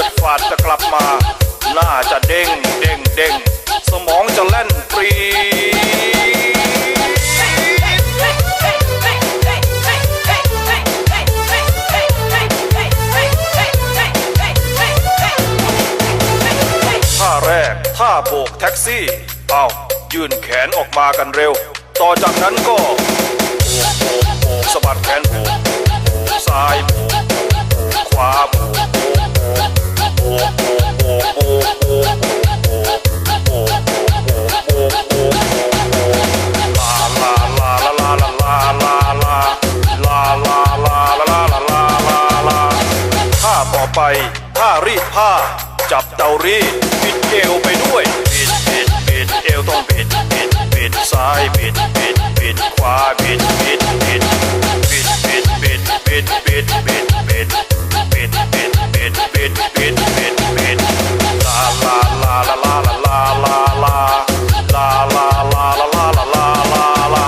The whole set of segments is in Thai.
ด ท่าโบกแท็กซี่ เอายื่นแขนออกมากันเร็ว ต่อจากนั้นก็โบกโบกสะบัดแขนโบกโบกซ้ายโบกโบกขวาโบกโบกโบกโบกโบกโบกโบกโบกโบกโบกโบกโบกโบกโบกลาลาลาลาลาลาลาลาลาลาลาลาลาลาลาลาลาท่าต่อไปท่ารีดผ้า จับเตารีด เอวไปด้วยบิดบิดบิดเอวต้องบิดบิดบิดซ้ายบิดบิดบิดขวาบิดบิดบิดบิดบิดบิดบิดบิดบิดบิดบิดบิดบิดบิดบิดบิดบิดลาลาลาลาลาลาลาลาลาลาลาลาลาลาลาลาลาลา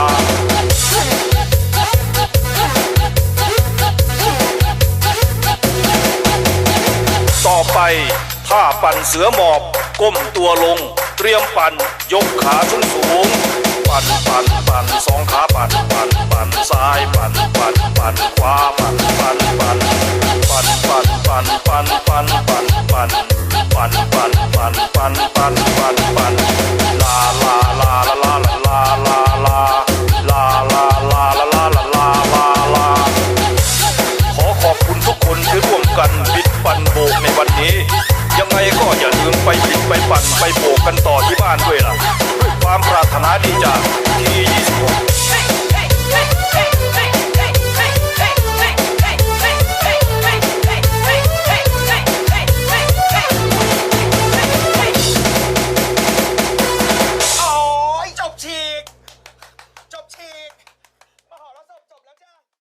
ต่อไปท่าปั่นเสือหมอบ ก้มตัวลง เตรียมปั่น ยกขาสูงสูง ปั่นปั่นปั่นสองขาปั่นปั่นปั่นซ้ายปั่นปั่นปั่นขวาปั่นปั่นปั่นปั่นปั่นปั่นปั่นปั่นปั่นปั่นปั่นปั่นปั่นปั่นปั่นปั่นปั่นลาลาลาลาลาลาลา อย่าลืมไปติดไปปั่นไปโบกกันต่อที่บ้านด้วยล่ะด้วยความปรารถนาดีจาก